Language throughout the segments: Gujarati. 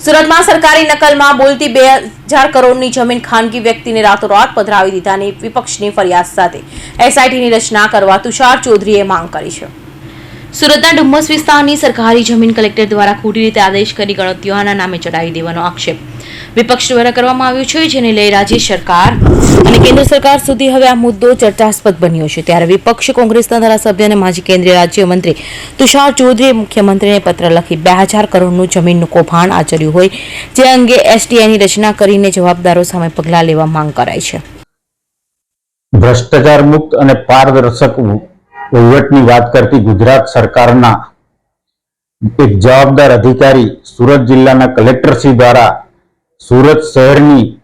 સુરતમાં સરકારી નકલમાં બોલતી બે હજાર કરોડની જમીન ખાનગી વ્યક્તિને રાતોરાત પધરાવી દીધાની વિપક્ષની ફરિયાદ સાથે એસઆઈટીની રચના કરવા તુષાર ચૌધરીએ માંગ કરી છે. સુરતના ડુમ્મસ વિસ્તારની સરકારી જમીન કલેક્ટર દ્વારા ખોટી રીતે આદેશ કરી ગણતરીઓના નામે ચડાવી દેવાનો આક્ષેપ. વિપક્ષ દ્વારા કરવામાં આવ્યું છે, જેને લઈ રાજ્ય સરકાર અને કેન્દ્ર સરકાર સુધી હવે આ મુદ્દો ચર્ચાસ્પદ બન્યો છે. ત્યારે વિપક્ષ, કોંગ્રેસના ધારાસભ્ય અને માજી કેન્દ્રીય રાજ્યમંત્રી તુષાર ચૌધરીએ મુખ્યમંત્રીને પત્ર લખી બે હજાર કરોડનું જમીનનું કૌભાંડ આચર્યું હોય, જે અંગે એસટીઆઈની રચના કરીને જવાબદારો સામે પગલાં લેવા માંગ કરાઈ છે. ભ્રષ્ટાચાર મુક્ત અને પારદર્શક વહીવટની વાત કરતી ગુજરાત સરકારના એક જવાબદાર અધિકારી સુરત જિલ્લાના કલેક્ટરશ્રી દ્વારા સુરત શહેરની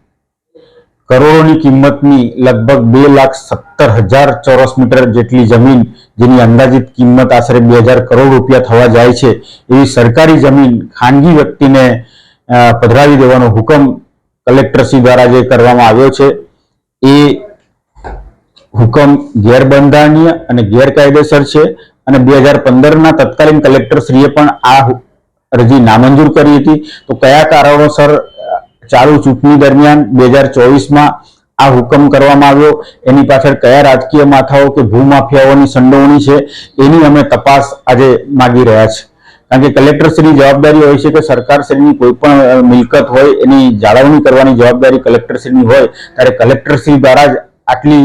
કરોડોની કિંમતની લગભગ બે લાખ સત્તર હજાર ચોરસ મીટર જેટલી જમીન, જેની અંદાજિત કિંમત આશરે બે હજાર કરોડ રૂપિયા થવા જાય છે, એવી સરકારી જમીન ખાનગી વ્યક્તિને પધરાવી દેવાનો હુકમ કલેક્ટરશ્રી દ્વારા જે કરવામાં આવ્યો છે, એ હુકમ ગેરબંધારણીય અને ગેરકાયદેસર છે અને બે હજાર પંદરના તત્કાલીન કલેક્ટરશ્રીએ પણ આ અરજી નામંજૂર કરી હતી. તો કયા કારણોસર ચાલુ ચૂંટણી દરમિયાન બે હજાર ચોવીસમાં આ હુકમ કરવામાં આવ્યો. એની પાછળ કયા રાજકીય માથાઓ કે ભૂમાફિયાઓની સંડોવણી છે, એની અમે તપાસ આજે માગી રહ્યા છે કારણ કે કલેક્ટરશ્રીની જવાબદારી હોય છે કે સરકારશ્રીની કોઈ પણ મિલકત હોય એની જાળવણી કરવાની જવાબદારી કલેક્ટરશ્રીની હોય, ત્યારે કલેક્ટરશ્રી દ્વારા જ આટલી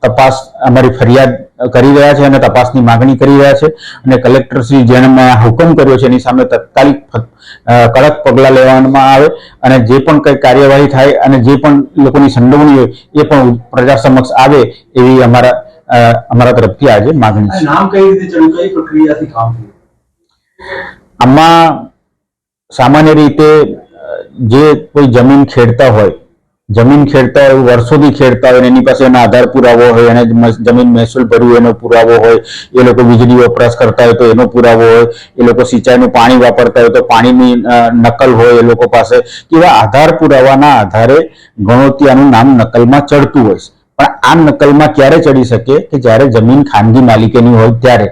તપાસ અમારી ફરિયાદ કરી રહ્યા છે અને તપાસની માંગણી કરી રહ્યા છે અને કલેક્ટર શ્રી જેણે હુકમ કર્યો છે એની સામે તત્કાલિક કડક પગલાં લેવામાં આવે અને જે પણ કંઈ કાર્યવાહી થાય અને જે પણ લોકોની સંડોવણી હોય એ પણ પ્રજા સમક્ષ આવે એવી અમારા અમારા તરફથી આજે માંગણી છે. નામ કઈ રીતે કઈ પ્રક્રિયાથી કામ આમાં સામાન્ય રીતે જે કોઈ જમીન ખેડતા હોય જમીન ખેડતા હોય, વર્ષોથી ખેડતા હોય એની પાસે એનો આધાર પુરાવો હોય, એને જમીન મહેસૂલ ભર્યું એનો પુરાવો હોય, એ લોકો વીજળી વપરાશ કરતા હોય તો એનો પુરાવો હોય, એ લોકો સિંચાઈનું પાણી વાપરતા હોય તો પાણીની નકલ હોય એ લોકો પાસે એવા આધાર પુરાવાના આધારે ગણોતિયાનું નામ નકલમાં ચડતું હોય છે. પણ આ નકલમાં ક્યારે ચડી શકે કે જ્યારે જમીન ખાનગી માલિકીની હોય ત્યારે?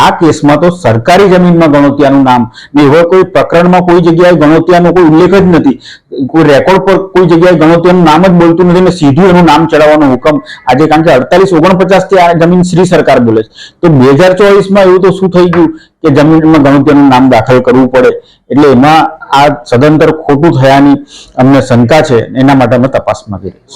આ કેસમાં તો સરકારી જમીનમાં ગણોતિયાનું નામ. ને એવા કોઈ પ્રકરણમાં કોઈ જગ્યાએ ગણોતિયાનો કોઈ ઉલ્લેખ જ નથી. કોઈ રેકોર્ડ પર કોઈ જગ્યાએ ગણોતિયાનું નામ જ બોલતું નથી ને સીધું એનું નામ ચડાવવાનો હુકમ. આજે કારણ કે અડતાલીસ ઓગણપચાસથી આ જમીન શ્રી સરકાર બોલે છે. તો બે હજાર ચોવીસમાં એવું તો શું થઈ ગયું કે જમીનમાં ગણોતિયાનું નામ દાખલ કરવું પડે? એટલે એમાં આ સદંતર ખોટું થયાની અમને શંકા છે. એના માટે અમે તપાસ માંગી રહી